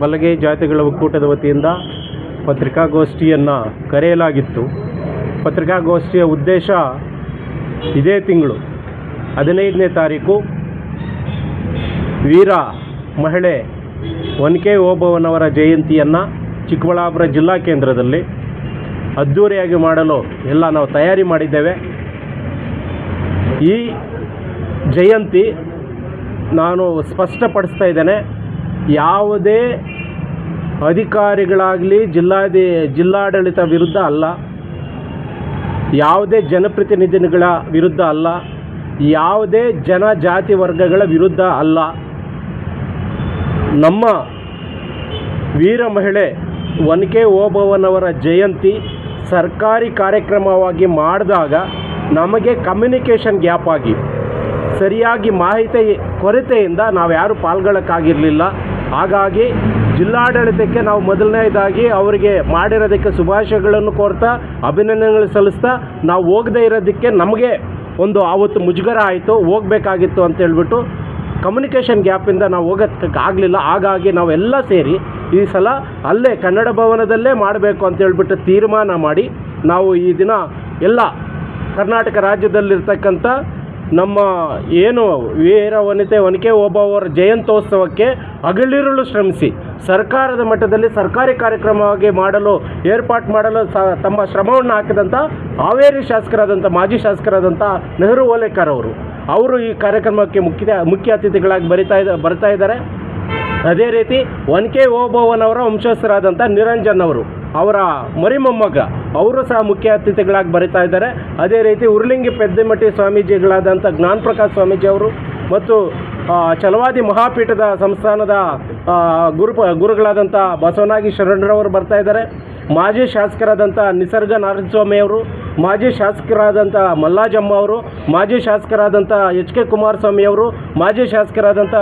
ಬಲಗೈ ಜಾತಿಗಳ ಒಕ್ಕೂಟದ ವತಿಯಿಂದ ಪತ್ರಿಕಾಗೋಷ್ಠಿಯನ್ನು ಕರೆಯಲಾಗಿತ್ತು. ಪತ್ರಿಕಾಗೋಷ್ಠಿಯ ಉದ್ದೇಶ ಇದೇ ತಿಂಗಳು ಹದಿನೈದನೇ ತಾರೀಕು ವೀರ ಮಹಿಳೆ ಒನಕೆ ಓಬವ್ವನವರ ಜಯಂತಿಯನ್ನು ಚಿಕ್ಕಬಳ್ಳಾಪುರ ಜಿಲ್ಲಾ ಕೇಂದ್ರದಲ್ಲಿ ಅದ್ಧೂರಿಯಾಗಿ ಮಾಡಲು ಎಲ್ಲ ನಾವು ತಯಾರಿ ಮಾಡಿದ್ದೇವೆ. ಈ ಜಯಂತಿ ನಾನು ಸ್ಪಷ್ಟಪಡಿಸ್ತಾ ಇದ್ದೇನೆ. ಯಾವುದೇ ಅಧಿಕಾರಿಗಳಾಗಲಿ ಜಿಲ್ಲಾಧಿ ಜಿಲ್ಲಾಡಳಿತ ವಿರುದ್ಧ ಅಲ್ಲ, ಯಾವುದೇ ಜನಪ್ರತಿನಿಧಿಗಳ ವಿರುದ್ಧ ಅಲ್ಲ, ಯಾವುದೇ ಜನ ಜಾತಿ ವರ್ಗಗಳ ವಿರುದ್ಧ ಅಲ್ಲ. ನಮ್ಮ ವೀರ ಮಹಿಳೆ ಒನಕೆ ಓಬವ್ವನವರ ಜಯಂತಿ ಸರ್ಕಾರಿ ಕಾರ್ಯಕ್ರಮವಾಗಿ ಮಾಡಿದಾಗ ನಮಗೆ ಕಮ್ಯುನಿಕೇಷನ್ ಗ್ಯಾಪ್ ಆಗಿ, ಸರಿಯಾಗಿ ಮಾಹಿತಿ ಕೊರತೆಯಿಂದ ನಾವು ಯಾರು ಪಾಲ್ಗೊಳ್ಳೋಕ್ಕಾಗಿರಲಿಲ್ಲ. ಹಾಗಾಗಿ ಜಿಲ್ಲಾಡಳಿತಕ್ಕೆ ನಾವು ಮೊದಲನೇದಾಗಿ ಅವರಿಗೆ ಮಾಡಿರೋದಕ್ಕೆ ಶುಭಾಶಯಗಳನ್ನು ಕೋರ್ತಾ ಅಭಿನಂದನೆಗಳು ಸಲ್ಲಿಸ್ತಾ ನಾವು ಹೋಗದೇ ಇರೋದಕ್ಕೆ ನಮಗೆ ಒಂದು ಆವತ್ತು ಮುಜುಗರ ಆಯಿತು, ಹೋಗಬೇಕಾಗಿತ್ತು ಅಂತ ಹೇಳ್ಬಿಟ್ಟು ಕಮ್ಯುನಿಕೇಷನ್ ಗ್ಯಾಪಿಂದ ನಾವು ಹೋಗೋದಕ್ಕಾಗಲಿಲ್ಲ ಹಾಗಾಗಿ ನಾವೆಲ್ಲ ಸೇರಿ ಈ ಸಲ ಅಲ್ಲೇ ಕನ್ನಡ ಭವನದಲ್ಲೇ ಮಾಡಬೇಕು ಅಂತ ಹೇಳ್ಬಿಟ್ಟು ತೀರ್ಮಾನ ಮಾಡಿ ನಾವು ಈ ದಿನ ಎಲ್ಲ ಕರ್ನಾಟಕ ರಾಜ್ಯದಲ್ಲಿರ್ತಕ್ಕಂಥ ನಮ್ಮ ಏನು ವೀರ ವನಿತೆ ಒನಕೆ ಓಬವ್ವರ ಜಯಂತ್ಯೋತ್ಸವಕ್ಕೆ ಹಗಲಿರುಳು ಶ್ರಮಿಸಿ ಸರ್ಕಾರದ ಮಟ್ಟದಲ್ಲಿ ಸರ್ಕಾರಿ ಕಾರ್ಯಕ್ರಮವಾಗಿ ಮಾಡಲು, ಏರ್ಪಾಟ್ ಮಾಡಲು ಸ, ತಮ್ಮ ಶ್ರಮವನ್ನು ಹಾಕಿದಂಥ ಹಾವೇರಿ ಶಾಸಕರಾದಂಥ ಮಾಜಿ ಶಾಸಕರಾದಂಥ ನೆಹರು ಓಲೇಕರ್ ಅವರು. ಅವರು ಈ ಕಾರ್ಯಕ್ರಮಕ್ಕೆ ಮುಖ್ಯ ಮುಖ್ಯ ಅತಿಥಿಗಳಾಗಿ ಬರಿತಾ ಇದ್ದ ಬರ್ತಾ ಇದ್ದಾರೆ. ಅದೇ ರೀತಿ ಒನಕೆ ಓಬವ್ವನವರ ವಂಶಸ್ಥರಾದಂಥ ನಿರಂಜನ್ ಅವರು, ಅವರ ಮರಿಮೊಮ್ಮಗ ಅವರು ಸಹ ಮುಖ್ಯ ಅತಿಥಿಗಳಾಗಿ ಬರಿತಾ ಇದ್ದಾರೆ. ಅದೇ ರೀತಿ ಉರ್ಲಿಂಗಿ ಪೆದ್ದಮಟ್ಟಿ ಸ್ವಾಮೀಜಿಗಳಾದಂಥ ಜ್ಞಾನಪ್ರಕಾಶ್ ಸ್ವಾಮೀಜಿ ಅವರು ಮತ್ತು ಚಲವಾದಿ ಮಹಾಪೀಠದ ಸಂಸ್ಥಾನದ ಗುರು, ಗುರುಗಳಾದಂಥ ಬಸವನಾಗಿ ಶರಣರವರು ಬರ್ತಾ ಇದ್ದಾರೆ. ಮಾಜಿ ಶಾಸಕರಾದಂಥ ನಿಸರ್ಗ ನಾರಾಯಣಸ್ವಾಮಿ ಅವರು, ಮಾಜಿ ಶಾಸಕರಾದಂಥ ಮಲ್ಲಾಜಮ್ಮ ಅವರು, ಮಾಜಿ ಶಾಸಕರಾದಂಥ ಎಚ್ ಕೆ ಕುಮಾರಸ್ವಾಮಿ ಅವರು, ಮಾಜಿ ಶಾಸಕರಾದಂಥ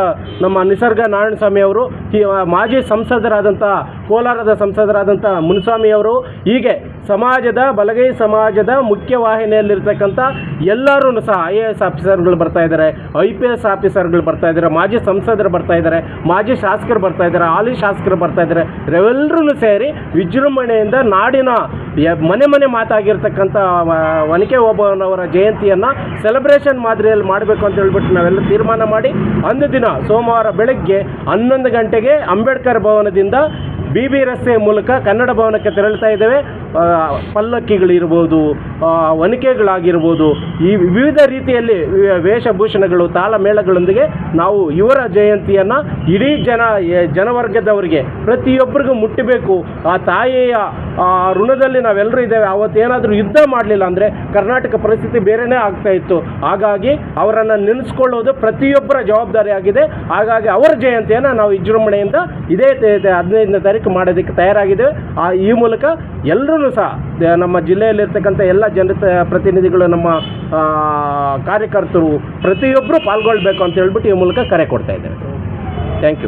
ನಮ್ಮ ನಿಸರ್ಗ ನಾರಾಯಣಸ್ವಾಮಿ ಅವರು, ಈ ಮಾಜಿ ಸಂಸದರಾದಂಥ ಕೋಲಾರದ ಸಂಸದರಾದಂಥ ಮುನಿಸ್ವಾಮಿ ಅವರು, ಹೀಗೆ ಸಮಾಜದ, ಬಲಗೈ ಸಮಾಜದ ಮುಖ್ಯವಾಹಿನಿಯಲ್ಲಿರ್ತಕ್ಕಂಥ ಎಲ್ಲರೂ ಸಹ ಐ ಎ ಎಸ್ ಆಫೀಸರ್ಗಳು ಬರ್ತಾ ಇದ್ದಾರೆ. ಐ ಪಿ ಎಸ್ ಆಫೀಸರ್ಗಳು ಬರ್ತಾ ಇದ್ದಾರೆ. ಮಾಜಿ ಸಂಸದರು ಬರ್ತಾ ಇದ್ದಾರೆ. ಮಾಜಿ ಶಾಸಕರು ಬರ್ತಾ ಇದ್ದಾರೆ. ಹಾಲಿ ಶಾಸಕರು ಬರ್ತಾ ಇದ್ದಾರೆ. ಇವೆಲ್ಲರೂ ಸೇರಿ ವಿಜೃಂಭಣೆಯಿಂದ ನಾಡಿನ ಮನೆ ಮನೆ ಮಾತಾಗಿರ್ತಕ್ಕಂಥ ಒನಕೆ ಓಬವ್ವನವರ ಜಯಂತಿಯನ್ನು ಸೆಲೆಬ್ರೇಷನ್ ಮಾದರಿಯಲ್ಲಿ ಮಾಡಬೇಕು ಅಂತ ಹೇಳ್ಬಿಟ್ಟು ನಾವೆಲ್ಲ ತೀರ್ಮಾನ ಮಾಡಿ, ಅಂದು ದಿನ ಸೋಮವಾರ ಬೆಳಗ್ಗೆ ಹನ್ನೊಂದು ಗಂಟೆಗೆ ಅಂಬೇಡ್ಕರ್ ಭವನದಿಂದ ಬಿ ಬಿ ರಸ್ತೆ ಮೂಲಕ ಕನ್ನಡ ಭವನಕ್ಕೆ ತೆರಳ್ತಾ ಇದ್ದೇವೆ. ಪಲ್ಲಕ್ಕಿಗಳಿರ್ಬೋದು ಒನಕೆಗಳಾಗಿರ್ಬೋದು, ಈ ವಿವಿಧ ರೀತಿಯಲ್ಲಿ ವೇಷಭೂಷಣಗಳು, ತಾಳಮೇಳಗಳೊಂದಿಗೆ ನಾವು ಇವರ ಜಯಂತಿಯನ್ನು ಇಡೀ ಜನ ಜನವರ್ಗದವರಿಗೆ ಪ್ರತಿಯೊಬ್ಬರಿಗೂ ಮುಟ್ಟಬೇಕು. ಆ ತಾಯಿಯ ಋಣದಲ್ಲಿ ನಾವೆಲ್ಲರೂ ಇದ್ದೇವೆ. ಅವತ್ತೇನಾದರೂ ಯುದ್ಧ ಮಾಡಲಿಲ್ಲ ಅಂದರೆ ಕರ್ನಾಟಕ ಪರಿಸ್ಥಿತಿ ಬೇರೆಯೇ ಆಗ್ತಾ ಇತ್ತು. ಹಾಗಾಗಿ ಅವರನ್ನು ನೆನೆಸ್ಕೊಳ್ಳೋದು ಪ್ರತಿಯೊಬ್ಬರ ಜವಾಬ್ದಾರಿಯಾಗಿದೆ ಹಾಗಾಗಿ ಅವರ ಜಯಂತಿಯನ್ನು ನಾವು ವಿಜೃಂಭಣೆಯಿಂದ ಇದೇ ಹದಿನೈದನೇ ತಾರೀಕು ಮಾಡೋದಕ್ಕೆ ತಯಾರಾಗಿದ್ದೇವೆ. ಆ, ಈ ಮೂಲಕ ಎಲ್ಲರೂ ಸಹ, ದ- ನಮ್ಮ ಜಿಲ್ಲೆಯಲ್ಲಿರ್ತಕ್ಕಂಥ ಎಲ್ಲ ಜನ ಪ್ರತಿನಿಧಿಗಳು, ನಮ್ಮ ಕಾರ್ಯಕರ್ತರು ಪ್ರತಿಯೊಬ್ಬರು ಪಾಲ್ಗೊಳ್ಬೇಕು ಅಂತ ಹೇಳ್ಬಿಟ್ಟು ಈ ಮೂಲಕ ಕರೆ ಕೊಡ್ತಾ ಇದ್ದೇವೆ ಥ್ಯಾಂಕ್ ಯು